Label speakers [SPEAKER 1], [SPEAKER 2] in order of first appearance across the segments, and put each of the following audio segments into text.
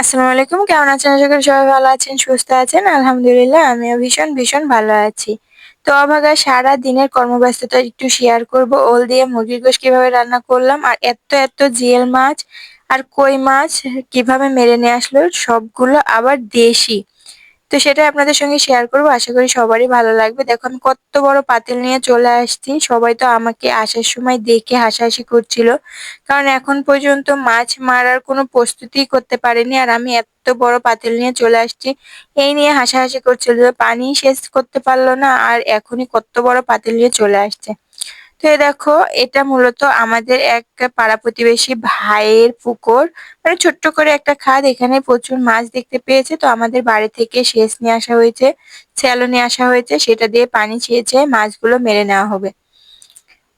[SPEAKER 1] আসসালামু আলাইকুম, কেমন আছেন? আশা করি সবাই ভালো আছেন, সুস্থ আছেন। আলহামদুলিল্লাহ, আমিও ভীষণ ভীষণ ভালো আছি। তো অভাগা, সারা দিনের কর্মব্যস্ততা একটু শেয়ার করব। ওল দিয়ে মুরগির গোশ কীভাবে রান্না করলাম, আর এত এত জিয়েল মাছ আর কই মাছ কীভাবে মেরে নিয়ে আসলো, সবগুলো আবার দেশি। তো সেটাই আপনাদের সঙ্গে শেয়ার করব। আশা করি সবারই ভালো লাগবে। দেখো আমি কত বড় পাতিল নিয়ে চলে আসছি। সবাই তো আমাকে আসার সময় দেখে হাসাহাসি করছিল। কারণ এখন পর্যন্ত মাছ মারার কোনো প্রস্তুতি করতে পারিনি আর আমি এত বড় পাতিল নিয়ে চলে আসছি। এই নিয়ে হাসাহাসি করছিল পানি শেষ করতে পারল না আর এখনই কত বড় পাতিল নিয়ে চলে আসছে। তো দেখো, এটা মূলত আমাদের এক পাড়া প্রতিবেশী ভাইয়ের পুকুর। মানে ছোট্ট করে একটা খাদ, এখানে প্রচুর মাছ দেখতে পেয়েছে। তো আমাদের বাড়ি থেকে সেচ নিয়ে আসা হয়েছে, স্যালো নিয়ে আসা হয়েছে, সেটা দিয়ে পানি ছেঁচে মাছগুলো মেরে নেওয়া হবে।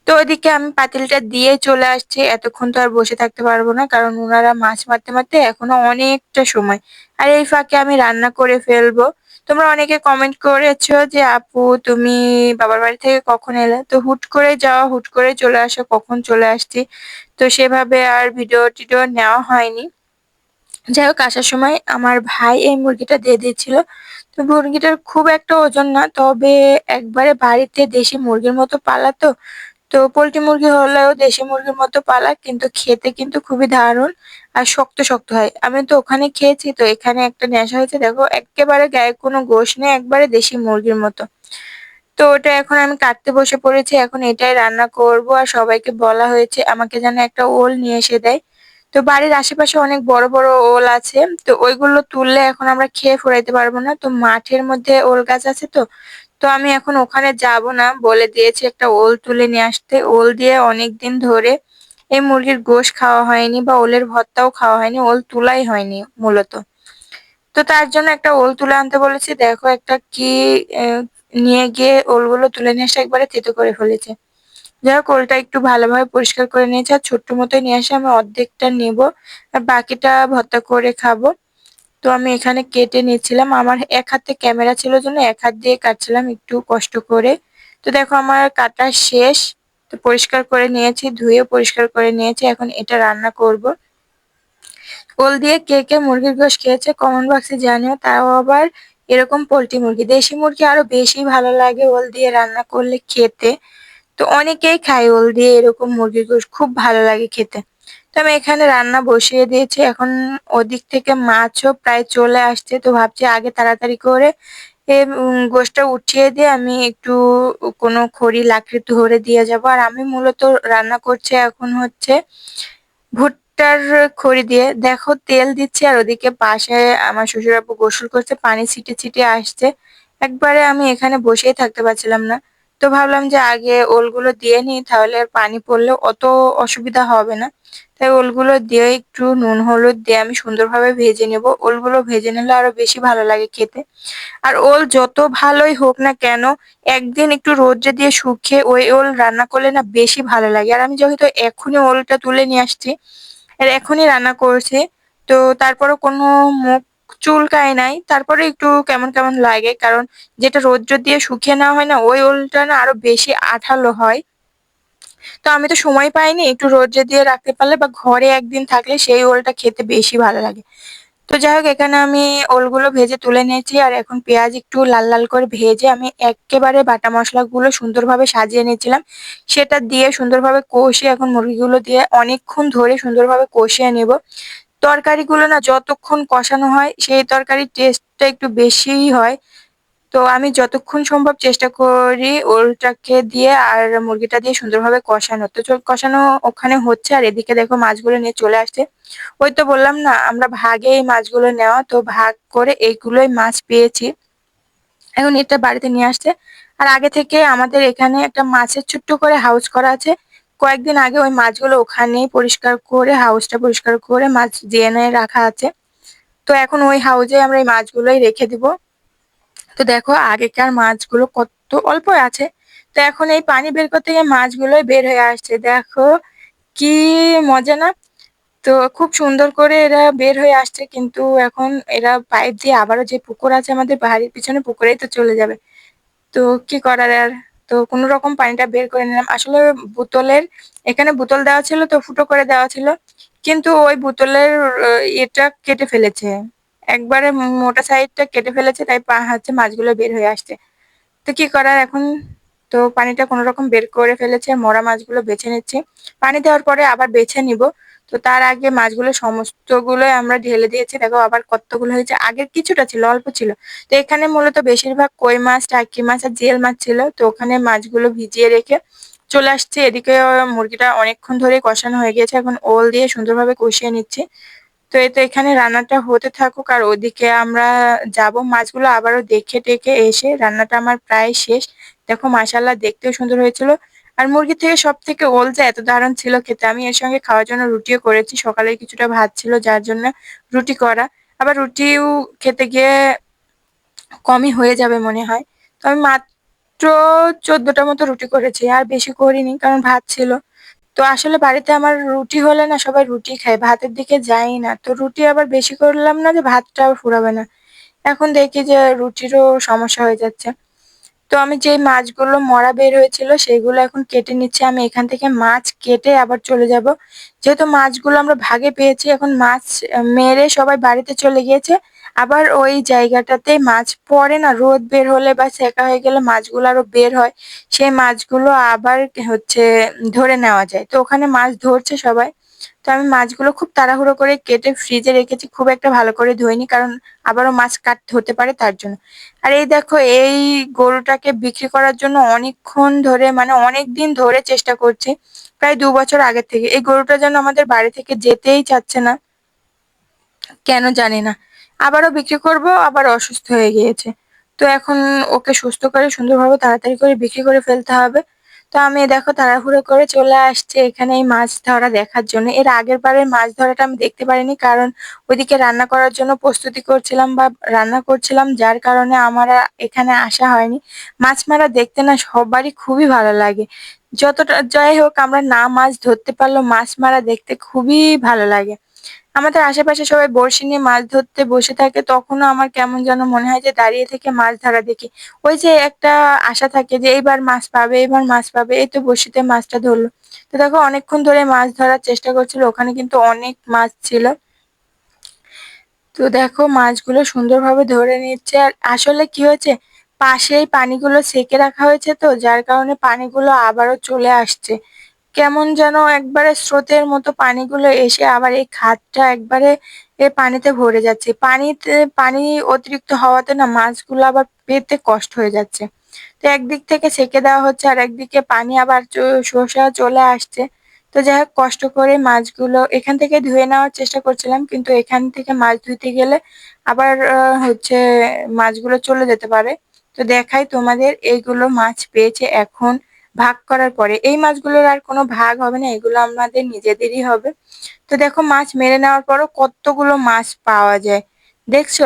[SPEAKER 1] তো ওদিকে আমি পাতিলটা দিয়ে চলে আসছি। এতক্ষণ তো আর বসে থাকতে পারব না, কারণ ওনারা মাছ মারতে মারতে এখনও অনেকটা সময়। আর এই ফাঁকে আমি রান্না করে ফেলব। তোমরা অনেকে কমেন্ট করেছ যে, আপু, তুমি বাবার বাড়ি থেকে কখন এলে? তো হুট করে যাওয়া হুট করে চলে আসা, কখন চলে আসছি। তো সেভাবে আর ভিডিও টিডিও নেওয়া হয়নি। যাই হোক, আসার সময় আমার ভাই এই মুরগিটা দিয়ে দিয়েছিল। তো মুরগিটার খুব একটা ওজন না, তবে একবারে বাড়িতে দেশি মুরগির মতো পালা তো তো পোল্ট্রি মুরগি হলেও দেশি মুরগির মতো পালা, কিন্তু খেতে কিন্তু খুবই দারুণ। আর শক্ত শক্ত হয়। আমি তো ওখানে খেয়েছি, তো এখানে একটা নেশা হয়েছে, দেখো, একেবারে গায়ে কোনো গোশ নেই, একবারে দেশি মুরগির মতো। তো ওটা এখন আমি কাটতে বসে পড়েছি, এখন এটাই রান্না করব, আর সবাইকে বলা হয়েছে আমাকে যেন একটা ওল নিয়ে এসে দেয়। তো বাড়ির আশেপাশে অনেক বড় বড় ওল আছে, তো ওইগুলো তুললে এখন আমরা খেয়ে ফুরাইতে পারব না। তো মাঠের মধ্যে ওল গাছ আছে তো তো আমি এখন ওখানে যাব না, বলে দিয়েছি একটা ওল তুলে নিয়ে আসতে। ওল দিয়ে অনেক দিন ধরে এই মুরগির গোশ খাওয়া হয়নি বা ওলের ভর্তাও খাওয়া হয়নি, ওল তুলাই হয়নি মূলত। তো তার জন্য একটা ওল তুলে আনতে বলেছি, দেখো একটা কি নিয়ে গিয়ে ওলগুলো তুলে নিয়ে এসে একবারে তেতো করে ফেলেছে। যাই হোক, ওলটা একটু ভালোভাবে পরিষ্কার করে নিয়েছে আর ছোট্ট মতো নিয়ে এসে আমি অর্ধেকটা নেব আর বাকিটা ভর্তা করে খাব। তো আমি এখানে কেটে নিয়েছিলাম, আমার এক হাতে ক্যামেরা ছিল জন্য এক হাত দিয়ে কাটছিলাম একটু কষ্ট করে। তো দেখো আমার কাটা শেষ। তো পরিষ্কার করে নিয়েছি, ধুয়ে পরিষ্কার করে নিয়েছি, এখন এটা রান্না করব। ওল দিয়ে কে কে মুরগির গোশ খেয়েছে কমেন্ট বক্সে জানিও, তাও আবার এরকম পোলট্রি মুরগি। দেশি মুরগি আরও বেশি ভালো লাগে ওল দিয়ে রান্না করলে খেতে। তো অনেকেই খায় ওল দিয়ে এরকম মুরগির গোশ, খুব ভালো লাগে খেতে। তো আমি এখানে রান্না বসিয়ে দিয়েছি, এখন ওদিক থেকে মাছও প্রায় চলে আসছে, তো ভাবছি আগে তাড়াতাড়ি করে এ গোশটা উঠিয়ে দিয়ে আমি একটু কোনো খড়ি, লাকড়ি ধরে দিয়ে যাব। আর আমি মূলত রান্না করছি এখন হচ্ছে ভুট্টার খড়ি দিয়ে। দেখো, তেল দিচ্ছি আর ওদিকে পাশে আমার শ্বশুরাপু গোসল করছে, পানি ছিটে ছিটে আসছে। একবারে আমি এখানে বসেই থাকতে পারছিলাম না। তো ভাবলাম যে আগে ওলগুলো দিয়ে নিই, তাহলে আর পানি পড়লে অত অসুবিধা হবে না। তাই ওলগুলো দিয়ে একটু নুন, হলুদ দিয়ে আমি সুন্দরভাবে ভেজে নেব। ওলগুলো ভেজে নিলে আরও বেশি ভালো লাগে খেতে। আর ওল যত ভালোই হোক না কেন, একদিন একটু রোদ্রে দিয়ে শুকিয়ে ওই ওল রান্না করলে না বেশি ভালো লাগে। আর আমি যেহেতু এখনই ওলটা তুলে নিয়ে আসছি, আর এখনই রান্না করছি, তো তারপরও কোনো মুখ চুলকায় নাই। তারপরে একটু কেমন কেমন লাগে, কারণ যেটা রৌদ্র দিয়ে শুকিয়ে নেওয়া হয় না, ওই ওলটা না আরও বেশি আঠালো হয়। তো আমি তো সময় পাইনি একটু রোদ্রে দিয়ে রাখতে পারলে বা ঘরে একদিন থাকলে সেই ওলটা খেতে বেশি ভালো লাগে। তো যাই হোক, এখানে আমি ওলগুলো ভেজে তুলে নিয়েছি, আর এখন পেঁয়াজ একটু লাল লাল করে ভেজে আমি একেবারে বাটা মশলাগুলো সুন্দরভাবে সাজিয়ে নিয়েছিলাম। সেটা দিয়ে সুন্দরভাবে কষিয়ে এখন মুরগিগুলো দিয়ে অনেকক্ষণ ধরে সুন্দরভাবে কষিয়ে নেব। তরকারিগুলো না যতক্ষণ কষানো হয়, সেই তরকারির টেস্টটা একটু বেশিই হয়। তো আমি যতক্ষণ সম্ভব চেষ্টা করি ওলটাকে দিয়ে আর মুরগিটা দিয়ে সুন্দরভাবে কষানো। তো কষানো ওখানে হচ্ছে আর এদিকে দেখো মাছগুলো নিয়ে চলে আসছে। ওই তো বললাম না, আমরা ভাগে এই মাছগুলো নেওয়া, তো ভাগ করে এইগুলোই মাছ পেয়েছি। এখন এটা বাড়িতে নিয়ে আসছে। আর আগে থেকে আমাদের এখানে একটা মাছের ছোট্ট করে হাউস করা আছে। কয়েকদিন আগে ওই মাছগুলো ওখানেই পরিষ্কার করে হাউসটা পরিষ্কার করে মাছ দিয়ে রাখা আছে। তো এখন ওই হাউজে আমরা এই মাছগুলোই রেখে দিব। তো দেখো আগেকার মাছগুলো কত অল্প আছে। তো এখন এই পানি বের করতে গিয়ে মাছগুলোই বের হয়ে আসছে। দেখো কি মজা না? তো খুব সুন্দর করে এরা বের হয়ে আসছে, কিন্তু এখন এরা পাইপ দিয়ে আবারও যে পুকুর আছে আমাদের বাড়ির পিছনে পুকুরেই তো চলে যাবে। তো কি করার আর? তো কোনো রকম পানিটা বের করে নিলাম। আসলে বোতলের, এখানে বোতল দেওয়া ছিল তো, ফুটো করে দেওয়া ছিল। কিন্তু ওই বোতলের এটা কেটে ফেলেছে। একবারে মোটা সাইডটা কেটে ফেলেছে, তাই পা, হচ্ছে মাছগুলো বের হয়ে আসছে। তো কি করার এখন? তো পানিটা কোনো রকম বের করে ফেলেছে, মরা মাছগুলো বেছে নিচ্ছি। পানি দেওয়ার পরে আবার বেছে নিব। তো তার আগে মাছগুলো সমস্তগুলো আমরা ঢেলে দিয়েছি। দেখো আবার কতগুলো হয়েছে? আগের কিছুটা ছিল, অল্প ছিল। তো এখানে মূলত বেশিরভাগ কই মাছ, টাকি মাছ আর জেল মাছ ছিল। তো ওখানে মাছগুলো ভিজিয়ে রেখে চলে আসছে। এদিকে মুরগিটা অনেকক্ষণ ধরে কষানো হয়ে গেছে এখন ওল দিয়ে সুন্দরভাবে কষিয়ে নিচ্ছি। তো এই তো এখানে রান্নাটা হতে থাকুক। আর ওদিকে আমরা যাব। মাছগুলো আবারও দেখে টেকে এসে রান্নাটা আমার প্রায় শেষ। দেখো মাসাল্লাহ দেখতেও সুন্দর হয়েছিল। আর মুরগি থেকে সব থেকে ওল যে এত দারুণ ছিল খেতে, আমি এর সঙ্গে খাওয়ার জন্য রুটিও করেছি। সকালে কিছুটা ভাত ছিল, যার জন্য রুটি করা। আবার রুটিও খেতে গিয়ে কমই হয়ে যাবে মনে হয়। তো আমি মাত্র চোদ্দটা মতো রুটি করেছি, আর বেশি করিনি কারণ ভাত ছিল। তো আসলে বাড়িতে আমার রুটি হলে না সবাই রুটি খায়, ভাতের দিকে যাই না। তো রুটি আবার বেশি করলাম না যে ভাতটা ফুরাবে না। এখন দেখি যে রুটিরও সমস্যা হয়ে যাচ্ছে। তো আমি যে মাছগুলো মরা বের হয়েছিল সেগুলো এখন কেটে নিচ্ছি। আমি এখান থেকে মাছ কেটে আবার চলে যাব। যেহেতু মাছগুলো আমরা ভাগে পেয়েছি, এখন মাছ মেরে সবাই বাড়িতে চলে গিয়েছে। আবার ওই জায়গাটাতে মাছ পড়ে না, রোদ বের হলে বা সেকা হয়ে গেলে মাছগুলো আরও বের হয়। সেই মাছগুলো আবার হচ্ছে ধরে নেওয়া যায়। তো ওখানে মাছ ধরছে সবাই। তো আমি মাছগুলো খুব তাড়াহুড়ো করে কেটে ফ্রিজে রেখেছি, খুব একটা ভালো করে ধুইনি, কারণ আবারও মাছ কাটতে হতে পারে তার জন্য। আর এই দেখো, এই গরুটাকে বিক্রি করার জন্য অনেকক্ষণ ধরে মানে অনেক দিন ধরে চেষ্টা করছি, প্রায় দু বছর আগে থেকে। এই গরুটা যেন আমাদের বাড়ি থেকে যেতেই চাচ্ছে না, কেন জানি না। আবারও বিক্রি করব, আবার অসুস্থ হয়ে গিয়েছে। তো এখন ওকে সুস্থ করে সুন্দরভাবে তাড়াতাড়ি করে বিক্রি করে ফেলতে হবে। তো আমি দেখো তাড়াহুড়ো করে চলে আসছে। এখানে এই মাছ ধরা দেখার জন্য। এর আগের বারের মাছ ধরাটা আমি দেখতে পারিনি কারণ ওইদিকে রান্না করার জন্য প্রস্তুতি করছিলাম বা রান্না করছিলাম, যার কারণে আমার এখানে আসা হয়নি। মাছ মারা দেখতে না সবারই খুবই ভালো লাগে। যতটা যাই হোক, আমরা না মাছ ধরতে পারলেও মাছ মারা দেখতে খুবই ভালো লাগে। আমাদের আশেপাশে সবাই বড়শি নিয়ে মাছ ধরতে বসে থাকে, তখনও আমার কেমন যেন মনে হয় যে দাঁড়িয়ে থেকে মাছ ধরা দেখি। ওই যে একটা আশা থাকে যে এইবার মাছ পাবে এবার মাছ পাবে, এই তো বড়শিতে মাছটা ধরলো। তো দেখো, অনেকক্ষণ ধরে মাছ ধরার চেষ্টা করছিল, ওখানে কিন্তু অনেক মাছ ছিল। তো দেখো, মাছগুলো সুন্দরভাবে ধরে নিচ্ছে। আর আসলে কি হয়েছে, পাশেই পানিগুলো সেকে রাখা হয়েছে তো, যার কারণে পানিগুলো আবারও চলে আসছে। কেমন যেন একবারে স্রোতের মতো পানিগুলো এসে আবার এই খাদটা একবারে এ পানিতে ভরে যাচ্ছে। পানিতে, পানি অতিরিক্ত হওয়াতে না মাছগুলো আবার পেতে কষ্ট হয়ে যাচ্ছে। তো একদিক থেকে সেকে দেওয়া হচ্ছে আর একদিকে পানি আবার শসা চলে আসছে। তো যাই হোক, কষ্ট করে মাছগুলো এখান থেকে ধুয়ে নেওয়ার চেষ্টা করছিলাম, কিন্তু এখান থেকে মাছ ধুইতে গেলে আবার হচ্ছে মাছগুলো চলে যেতে পারে। তো দেখাই তোমাদের, এইগুলো মাছ পেয়েছে এখন। ভাগ করার পরে, এই মাছগুলোর আর কোনো ভাগ হবে না, এগুলো আমাদের নিজেদেরই হবে। তো দেখো, মাছ মেরে নেওয়ার পরও কতগুলো মাছ পাওয়া যায়। দেখছ?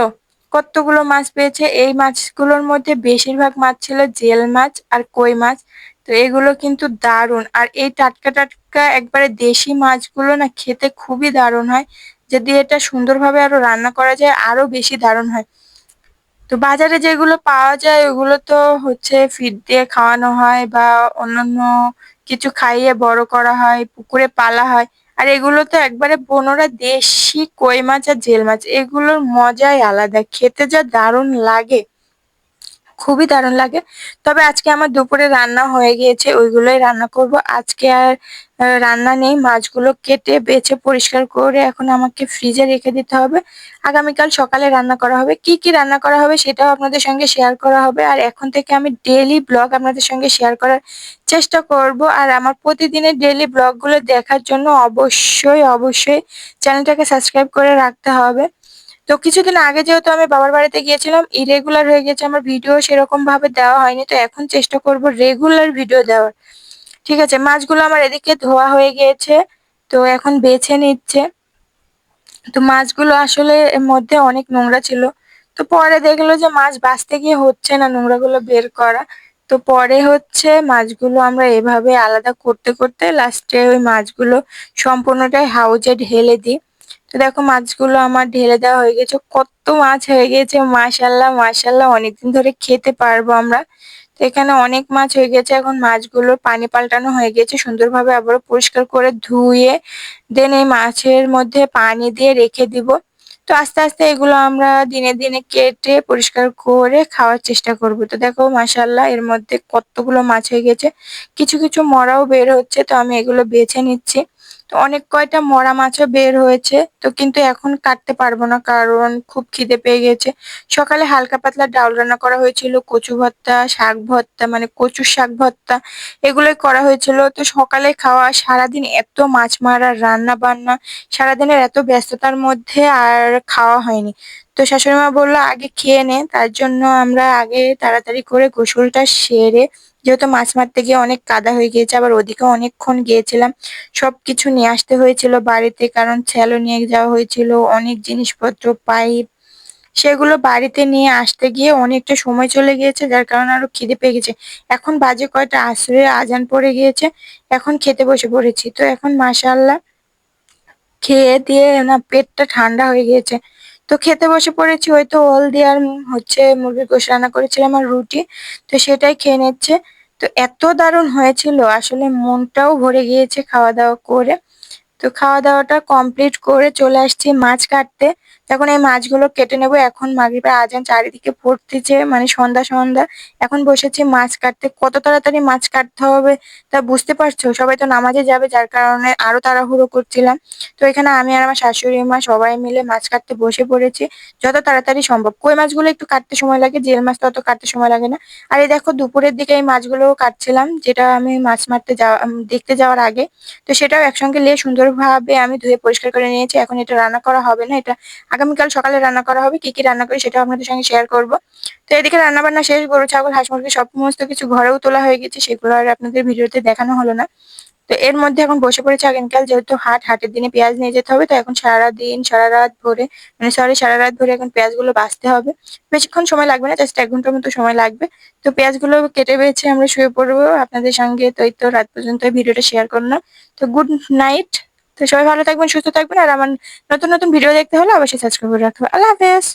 [SPEAKER 1] কতগুলো মাছ পেয়েছে? এই মাছগুলোর মধ্যে বেশিরভাগ মাছ ছিল জেল মাছ আর কই মাছ। তো এগুলো কিন্তু দারুণ। আর এই টাটকা টাটকা একবারে দেশি মাছগুলো না খেতে খুবই দারুণ হয়। যদি এটা সুন্দরভাবে আরও রান্না করা যায়, আরও বেশি দারুণ হয়। তো বাজারে যেগুলো পাওয়া যায়, ওগুলো তো হচ্ছে ফিড দিয়ে খাওয়ানো হয় বা অন্যান্য কিছু খাইয়ে বড় করা হয়, পুকুরে পালা হয়। আর এগুলো তো একবারে বনোরা দেশি কই মাছ আর জেল মাছ, এগুলোর মজাই আলাদা। খেতে যা দারুণ লাগে, খুবই দারুণ লাগে। তবে আজকে আমার দুপুরে রান্না হয়ে গিয়েছে, ওইগুলোই রান্না করব। আজকে আর রান্না নেই, মাছগুলো কেটে, বেছে, পরিষ্কার করে এখন আমাকে ফ্রিজে রেখে দিতে হবে। আগামীকাল সকালে রান্না করা হবে। কি কি রান্না করা হবে সেটাও আপনাদের সঙ্গে শেয়ার করা হবে। আর এখন থেকে আমি ডেলি ব্লগ আপনাদের সঙ্গে শেয়ার করার চেষ্টা করব। আর আমার প্রতিদিনের ডেলি ব্লগগুলো দেখার জন্য অবশ্যই অবশ্যই চ্যানেলটাকে সাবস্ক্রাইব করে রাখতে হবে। তো কিছুদিন আগে যেহেতু আমি বাবার বাড়িতে গিয়েছিলাম ইরেগুলার হয়ে গেছে, আমার ভিডিও সেরকম ভাবে দেওয়া হয়নি। তো এখন চেষ্টা করব রেগুলার ভিডিও দেওয়ার। ঠিক আছে, মাছগুলো আমার এদিকে ধোয়া হয়ে গিয়েছে, তো এখন বেছে নিচ্ছে। তো মাছগুলো আসলে এর মধ্যে অনেক নোংরা ছিল। তো পরে দেখল যে মাছ বাঁচতে গিয়ে হচ্ছে না নোংরাগুলো বের করা। তো পরে হচ্ছে মাছগুলো আমরা এভাবে আলাদা করতে করতে লাস্টে ওই মাছগুলো সম্পূর্ণটাই হাউজে ঢেলে দিই। তো দেখো মাছগুলো আমার ঢেলে দেওয়া হয়ে গেছে। কত মাছ হয়ে গেছে মাশাল্লাহ মাশাল্লাহ অনেকদিন ধরে খেতে পারব আমরা। তো এখানে অনেক মাছ হয়ে গেছে। এখন মাছগুলো পানি পাল্টানো হয়ে গেছে। সুন্দরভাবে আবারও পরিষ্কার করে ধুয়ে দেন এই মাছের মধ্যে পানি দিয়ে রেখে দিব। তো আস্তে আস্তে এগুলো আমরা দিনে দিনে কেটে পরিষ্কার করে খাওয়ার চেষ্টা করব। তো দেখো মাসাল্লাহ এর মধ্যে কতগুলো মাছ হয়ে গেছে। কিছু কিছু মরাও বের হচ্ছে, তো আমি এগুলো বেছে নিচ্ছি। তো অনেক কয়টা মরা মাছও বের হয়েছে, তো কিন্তু এখন কাটতে পারব না কারণ খুব খিদে পেয়ে গেছে। সকালে হালকা পাতলা ডাল রান্না করা হয়েছিল, কচু ভর্তা, শাক ভর্তা মানে কচুর শাক ভর্তা, এগুলোই করা হয়েছিল। তো সকালে খাওয়া, সারাদিন এত মাছ মারা রান্না বান্না, সারাদিনের এত ব্যস্ততার মধ্যে আর খাওয়া হয়নি। তো শাশুড়ি মা বলল, আগে খেয়ে নে, তার জন্য আমরা আগে তাড়াতাড়ি করে গোসলটা সেরে যেহেতু মাছ মারতে গিয়ে অনেক কাদা হয়ে গিয়েছে, আবার ওদিকে অনেকক্ষণ গিয়েছিলাম। সব কিছু নিয়ে আসতে হয়েছিল বাড়িতে, কারণ ছ্যালো নিয়ে যাওয়া হয়েছিল, অনেক জিনিসপত্র, পাইপ, সেগুলো বাড়িতে নিয়ে আসতে গিয়ে অনেকটা সময় চলে গিয়েছে, যার কারণে আরও খিদে পেয়ে গেছে। এখন বাজে কয়টা? আসরে আজান পড়ে গিয়েছে, এখন খেতে বসে পড়েছি। তো এখন মাশাআল্লাহ খেয়ে দিয়ে না, পেটটা ঠান্ডা হয়ে গিয়েছে। তো খেতে বসে পড়েছি, ওই তো ওল দিয়ে আর হচ্ছে মুরগির গোশ রান্না করেছিলাম আর রুটি, তো সেটাই খেয়ে নিচ্ছে। তো এত দারুণ হয়েছিল, আসলে মনটাও ভরে গিয়েছে খাওয়া দাওয়া করে। তো খাওয়া দাওয়াটা কমপ্লিট করে চলে আসছি মাছ কাটতে। এখন এই মাছগুলো কেটে নেব। এখন মাগরিবের আজান চারিদিকে পড়তেছে মানে সন্ধ্যা সন্ধ্যা। এখন বসেছি মাছ কাটতে। কত তাড়াতাড়ি মাছ কাটতে হবে তা বুঝতে পারছ? সবাই তো নামাজে যাবে, যার কারণে আরও তাড়াহুড়ো করছিলাম। তো এখানে আমি আর আমার শাশুড়ি মা সবাই মিলে মাছ কাটতে বসে পড়েছি। যত তাড়াতাড়ি সম্ভব। কই মাছগুলো একটু কাটতে সময় লাগে? জেল মাছ তত কাটতে সময় লাগে না। আর এই দেখো দুপুরের দিকে এই মাছগুলো কাটছিলাম, যেটা আমি মাছ মারতে যাওয়া দেখতে যাওয়ার আগে। তো সেটাও একসঙ্গে নিয়ে সুন্দরভাবে আমি ধুয়ে পরিষ্কার করে নিয়েছি। এখন এটা রান্না করা হবে না, এটা আগামীকাল সকালে রান্না করা হবে, কি কি রান্না করি সেটাও আপনাদের সঙ্গে শেয়ার করব। তো এদিকে রান্না বান্না শেষ, গরু, ছাগল, হাঁস মুরগি সমস্ত কিছু ঘরেও তোলা হয়ে গেছে, সেগুলো আর আপনাদের ভিডিওতে দেখানো হলো না। তো এর মধ্যে এখন বসে পড়েছে আগামীকাল যেহেতু হাট, হাটের দিনে পেঁয়াজ নিয়ে যেতে হবে, তো এখন সারা দিন সারা রাত ভরে মানে সরি সারা রাত ভরে এখন পেঁয়াজগুলো বাঁচতে হবে। বেশিক্ষণ সময় লাগবে না জাস্ট এক ঘণ্টার মতো সময় লাগবে। তো পেঁয়াজগুলো কেটে বেছে আমরা শুয়ে পড়ব, আপনাদের সঙ্গে তো এই তো রাত পর্যন্ত ভিডিওটা শেয়ার করলাম। তো গুড নাইট তো সবাই ভালো থাকবেন, সুস্থ থাকবেন, আর আমার নতুন নতুন ভিডিও দেখতে হলে অবশ্যই সাবস্ক্রাইব করে রাখবেন। আল্লাহ হাফেজ।